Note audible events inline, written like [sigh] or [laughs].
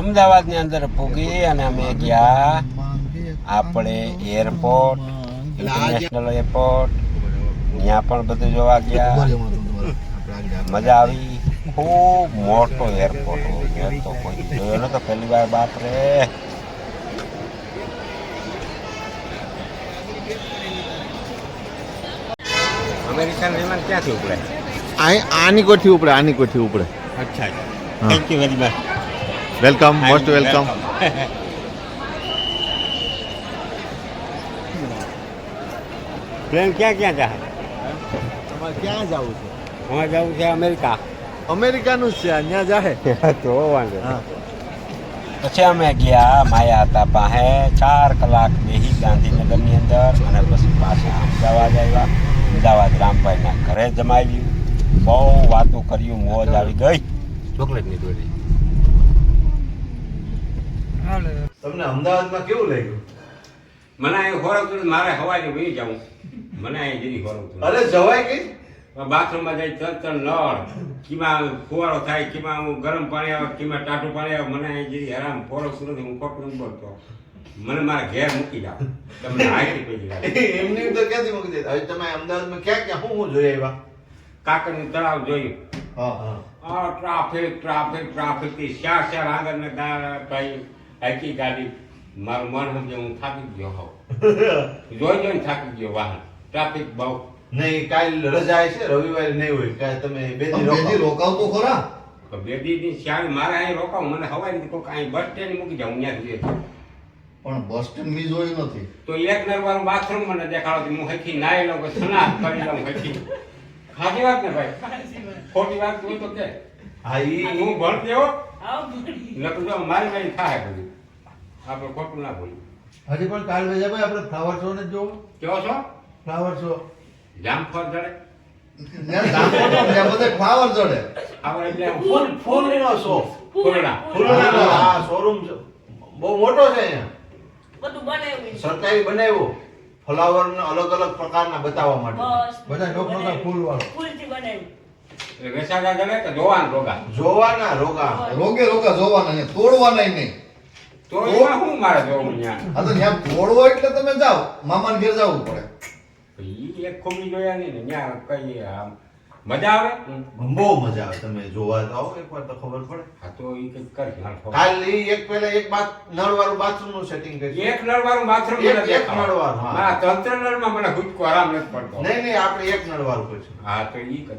અમદાવાદની અંદર ભોગી અને અમે ગયા આપણે એરપોર્ટ ઇન્ટરનેશનલ એરપોર્ટ ત્યાં પણ બધું જોવા ગયા. મજા આવી. ખૂબ મોટો એરપોર્ટ તો કોઈ જોયો નતો પહેલી વાર બાપરે અમેરિકન વિમાન ક્યાંથી ઉપડે? આની કોઠી ઉપડે આની કોઠી ઉપડે. અચ્છા. Thank you very much welcome most welcome plane ક્યાં ક્યાં જાય? તમારે ક્યાં જવું છે? અમારે જવું છે અમેરિકા. અમેરિકાનું જ છે અહીંયા જાય તો વાંધો પછી અમે ગયા માયા હતા પાસે ચાર કલાક બેહી ગાંધીનગરની અંદર અને પછી પાછા અમદાવાદ આવ્યા. અમદાવાદ રામભાઈના ઘરે જમાવ્યું. બહુ વાતો કર્યું મોજ આવી ગઈ. ચોકલેટની દોરી. તમને અમદાવાદમાં કેવું લાગ્યું? મને અહીં ખોરકતું મારે હવારે વહી જાઉં. મને અહીં જરી ખોરકતું અરે જવાય કે? બાથરૂમમાં જાય ત્રણ નળ. કીમાં ફુવારો થાય કીમાં હું ગરમ પાણી આવે કીમાં ટાટું પાણી આવે મને અહીં જરી આરામ ખોરકતું નથી હું ખોટું નથી બોલતો મને મારા ઘેર મૂકી જાઓ. તમને હાઈટ પેજી લાગે [laughs] એમની તો ક્યાંથી મૂકી દે? હવે તમે અમદાવાદમાં ક્યાં ક્યાં હું હું જોઈ આવ્યા? કાકરનું તળાવ જોયું. હા હા. ટ્રાફિક ટ્રાફિક ટ્રાફિકથી શ્યા શ્યા આગળ ને ભાઈ હાકી ગાડી મારું મન સમજે હું થાકી ગયો હોઉં. [laughs] જોઈ જોઈને થાકી ગયો વાહન. ટ્રાફિક બહુ. નહીં કાલ રજા છે રવિવારે નહીં હોય. કાલ તમે બે દી. રોકાવ. તો ખરા? બે દી શ્યામ મારે અહીં રોકાવ. મને હવાઈ કોઈક અહીં બસ સ્ટેન્ડ મૂકી જાઉં ત્યાંથી પણ બસ સ્ટેન્ડ મી જોયું નથી. તો એક નરવાનું બાથરૂમ મને દેખાડો હું હખી નાઈ લઉં કે સ્નાન કરી લઉં હખી ખાતી વાત ને ભાઈ? ખોટી વાત હોય તો કે. હા એ હું ભણતી હો નકર જો મારી મારી થાય બધું. આપણે ખોટું ના બોલી હજી પણ કાલ વેજાભાઈ આપણે ફ્લાવર શો ને જોવો. કેવો છો? ફ્લાવર શો જામફળ જડે તો ફ્લાવર જડે આપણે એટલે ફૂલ ફૂલનો શો ફૂલના ફૂલનો આ શોરૂમ છે. બહુ મોટો છે અહીંયા. બધું બનાવ્યું. સરકારી બનાવ્યું. ફ્લાવર અલગ અલગ પ્રકારના બતાવવા માટે. બધા નોખનોખા ફૂલ વાળો ફૂલથી બનાવ્યું. કે જોવાન રોગા. જોવાના રોગા. રોગે રોગા જોવાના ને તોડવાના નહીં. તો એમાં શું મારે જોવું ત્યાં આ તો ત્યાં તોડવો એટલે તમે જાઓ મામાને ઘેર જવું પડે. એક ખોબી જોયા નહીં ને ત્યાં કઈ આમ મજા આવે? બહુ મજા આવે. તમે જોવા જાઓ એકવાર તો ખબર પડે. હા તો ઈ કંઈક કરી કાલ એક પહેલા એક બાથ નળવાળું બાથરૂમનું સેટિંગ કરી એક નળવાળું બાથરૂમ એક- એક દેખાડો. નળવાળું, હા. નળમાં મને હુંચકો આરામ નથી પડતો. નહીં નહીં આપણે એક નળવાળું કરીશું. હા તો ઈ કરી